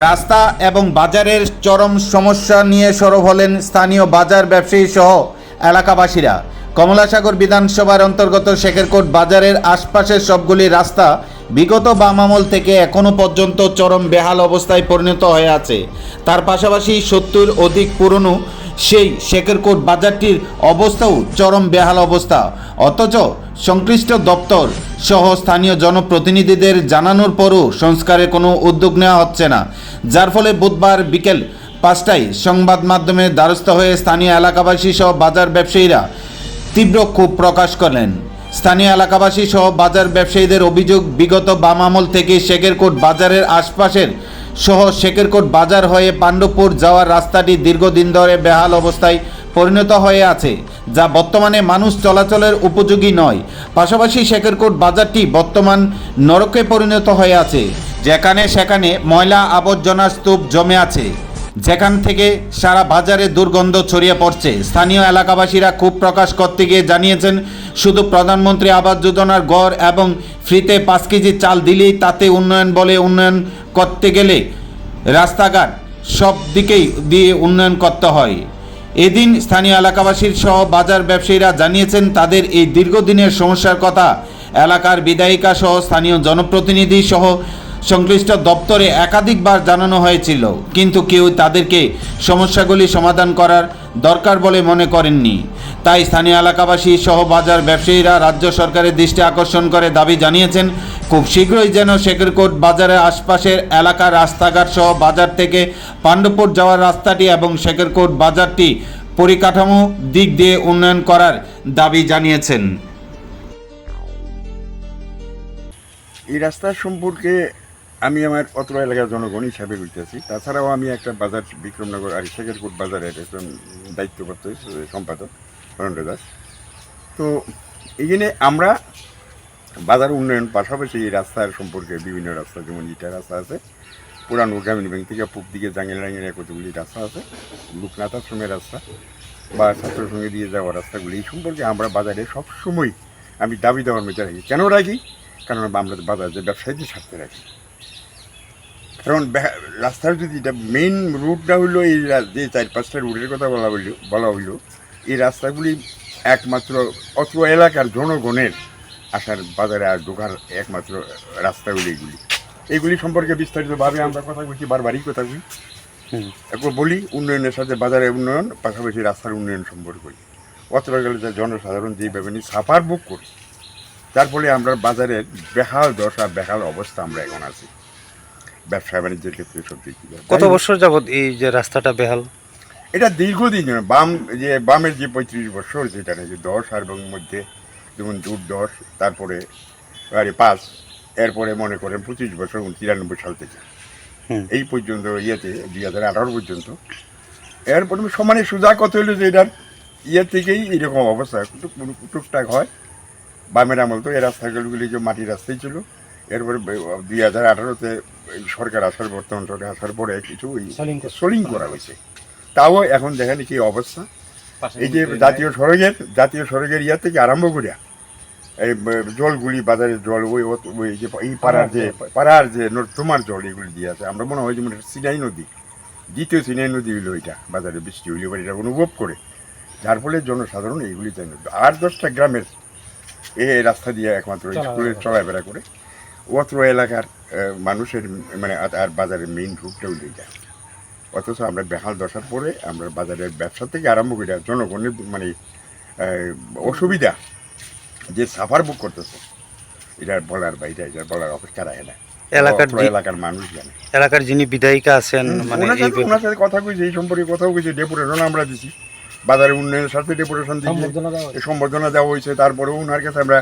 রাস্তা এবং বাজারের চরম সমস্যা নিয়ে সরব হলেন স্থানীয় বাজার ব্যবসায়ী সহ এলাকাবাসীরা। কমলাসাগর বিধানসভার অন্তর্গত শেখেরকোট বাজারের আশপাশের সবগুলি রাস্তা বিগত বাম আমল থেকে এখনও পর্যন্ত চরম বেহাল অবস্থায় পরিণত হয়ে আছে। তার পাশাপাশি সত্তর অধিক পুরনো সেই শেখেরকোট বাজারটির অবস্থাও চরম বেহাল অবস্থা। অথচ সংশ্লিষ্ট দপ্তর সহ স্থানীয় জনপ্রতিনিধিদের জানানোর পরও সংস্কারের কোনো উদ্যোগ নেওয়া হচ্ছে না। যার ফলে বুধবার বিকেল পাঁচটায় সংবাদ মাধ্যমে দ্বারস্থ হয়ে স্থানীয় এলাকাবাসী সহ বাজার ব্যবসায়ীরা তীব্র ক্ষোভ প্রকাশ করলেন। স্থানীয় এলাকাবাসী সহ বাজার ব্যবসায়ীদের অভিযোগ, বিগত বাম আমল থেকে শেখেরকোট বাজারের আশপাশের সহ শেখেরকোট বাজার হয়ে পাণ্ডবপুর যাওয়ার রাস্তাটি দীর্ঘদিন ধরে বেহাল অবস্থায় পরিণত হয়ে আছে, যা বর্তমানে মানুষ চলাচলের উপযোগী নয়। পাশাপাশি শেখেরকোট বাজারটি বর্তমান নরকে পরিণত হয়ে আছে, যেখানে সেখানে ময়লা আবর্জনার স্তূপ জমে আছে। যেখান থেকে সারা বাজারে দুর্গন্ধ ছড়িয়ে পড়ছে। স্থানীয় এলাকাবাসীরা ক্ষোভ প্রকাশ করতে গিয়ে জানিয়েছেন শুধু প্রধানমন্ত্রী আবাস যোজনার গড় এবং ফ্রিতে পাঁচ কেজি চাল দিলেই তাতে উন্নয়ন বলে উন্নয়ন করতে গেলে রাস্তাঘাট সব দিকেই দিয়ে উন্নয়ন করতে হয়। এদিন স্থানীয় এলাকাবাসীর সহ বাজার ব্যবসায়ীরা জানিয়েছেন, তাদের এই দীর্ঘদিনের সমস্যার কথা এলাকার বিধায়িকা সহ স্থানীয় জনপ্রতিনিধি সহ সংশ্লিষ্ট দপ্তরে একাধিকবার জানানো হয়েছিল, কিন্তু কেউ তাদেরকে সমস্যাগুলি সমাধান করার দরকার বলে মনে করেননি। তাই স্থানীয় এলাকাবাসী সহ বাজার ব্যবসায়ীরা রাজ্য সরকারের দৃষ্টি আকর্ষণ করে দাবি জানিয়েছেন, খুব শীঘ্রই যেন শেখরকোট বাজারের আশপাশের এলাকার রাস্তাঘাট সহ বাজার থেকে পাণ্ডবপুর যাওয়ার রাস্তাটি এবং শেখরকোট বাজারটি পরিকাঠামো দিক দিয়ে উন্নয়ন করার দাবি জানিয়েছেন। এই রাস্তা সম্পর্কে আমি আমার অত্র এলাকার জনগণ হিসাবে বলতেছি তাছাড়াও আমি একটা বাজার, বিক্রমনগর আর শেখেরকোট বাজারের একজন দায়িত্বপ্রাপ্ত সম্পাদক, অরণ্য দাস। তো এইখানে আমরা বাজার উন্নয়ন পাশাপাশি এই রাস্তার সম্পর্কে বিভিন্ন রাস্তা, যেমন ইটা রাস্তা আছে, পুরানো গ্রামীণ ব্যাংক থেকে পূব দিকে জাঙ্গেল রাঙ্গের কতগুলি রাস্তা আছে, লোকনাথ আশ্রমের রাস্তা বা ছাত্র সঙ্গে দিয়ে যাওয়া রাস্তাগুলি, এই সম্পর্কে আমরা বাজারে সব সময় আমি দাবি দেওয়ার মধ্যে রাখি। কেন রাখি? কারণ আমরা বাজার ব্যবসায়ীদের স্বার্থে রাখি। কারণ রাস্তার যদি এটা মেইন রুটটা হইল এই যে চার পাঁচটা রুটের কথা বলা হইল বলা হইল এই রাস্তাগুলি একমাত্র অত্র এলাকার জনগণের আসার বাজারে আর ঢোকার একমাত্র রাস্তাগুলি এগুলি এইগুলি। সম্পর্কে বিস্তারিতভাবে আমরা কথা বলছি বারবারই কথা বলি একবার বলি উন্নয়নের সাথে বাজারের উন্নয়ন পাশাপাশি রাস্তার উন্নয়ন সম্পর্কে। বলি অত্র গেলে যে জনসাধারণ যেভাবে নিয়ে সাফার বুক করি যার ফলে আমরা বাজারের বেহাল দশা বেহাল অবস্থা আমরা এখন আছি। ব্যবসা বাণিজ্যের ক্ষেত্রে সব দিক। কত বছর যাবত এই যে রাস্তাটা বেহাল? এটা দীর্ঘদিন বাম যে বামের যে পঁয়ত্রিশ বছর যেটা নাকি দশ আর এবং মধ্যে যেমন জুট দশ তারপরে আরে পাঁচ এরপরে মনে করেন পঁচিশ বছর তিরানব্বই সাল থেকে। এই পর্যন্ত ইয়েতে দুই হাজার আঠারো পর্যন্ত। এরপরে সমানে সোজা কত হলো যে এটার ইয়ে থেকেই এরকম অবস্থা। টুকটাক হয়। বামের আমল তো এই রাস্তাগুলি যে মাটির রাস্তাই ছিল। এরপরে দুই হাজার আঠারোতে সরকার আসার বর্তমান সরকার আসার পরে কিছু সোলিং করা হয়েছে। তাও এখন দেখেন কি অবস্থা। এই যে জাতীয় সড়কের জাতীয় সড়কের ইয়া থেকে আরম্ভ করিয়া এই জলগুলি বাজারের জল ওই ওই যে এই পাড়ার যে পাড়ার যে তোমার জল এগুলি দিয়ে আছে। আমরা মনে হয় যেমন এটা সিনাই নদী দ্বিতীয় সিনাই নদী হইল এটা বাজারে বৃষ্টি হইলে এবার এটা অনুভব করে। যার ফলে জনসাধারণ এইগুলি চাই আট দশটা গ্রামের এই রাস্তা দিয়ে একমাত্র স্কুলে চলাফেরা করে। অত্র এলাকার আহ, মানুষের মানে আর- বাজারের মেইন রুটটা হইলে এটা অথচ আমরা বেহাল দশার পরে আমরা বাজারের ব্যবসা থেকে আরম্ভ করে জনগণের মানে আহ, অসুবিধা যে সাফার বুক করতেছে এটা বলার বাইরে এটা বলার অপেক্ষা রাখে না। এলাকার এলাকার মানুষ জানে। এলাকার যিনি বিধায়িকা আছেন মানে ওনার সাথে কথা কইছি এই সম্পর্কে কথাও কইছি ডেপুটেশন আমরা দিছি। বাজারের উন্নয়নের সাথে ডেপুটেশন দিয়েছি। সম্বর্ধনা দেওয়া হয়েছে তারপরেও ওনার কাছে আমরা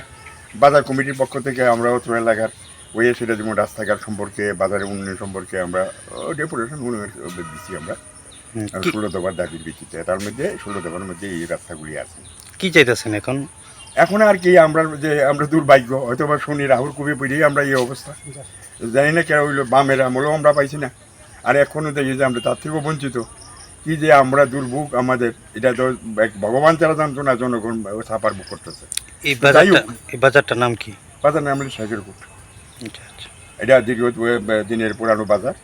বাজার কমিটির পক্ষ থেকে আমরা অত্র এলাকার ওই সেটা যেমন রাস্তাঘাট সম্পর্কে বাজারের উন্নয়ন সম্পর্কে আমরা ডেপুটেশন দিচ্ছি আমরা। ষোলো দফার দাবির ভিত্তিতে। তার মধ্যে ষোলো দফার মধ্যে এই রাস্তাগুলি আছে। কি চাইতেছেন এখন? এখন আর কি আমরা যে আমরা দুর্ভাগ্য। হয়তো বা শনি রাহুল কবি পড়েই আমরা এই অবস্থা। জানি না কেন হইল বামের আমলেও আমরা পাইছি না। আর এখনও দেখি যে আমরা তার থেকেও বঞ্চিত। কি যে আমরা দুর্ভোগ আমাদের এটা তো এক ভগবান ছাড়া জানতো না জনগণ ছাপার বুক করতেছে। এই বাজারটা বাজারটার নাম কি? বাজার নাম হলো সাইকেল কোট আচ্ছা এটা দীর্ঘ দিনের পুরানো বাজার।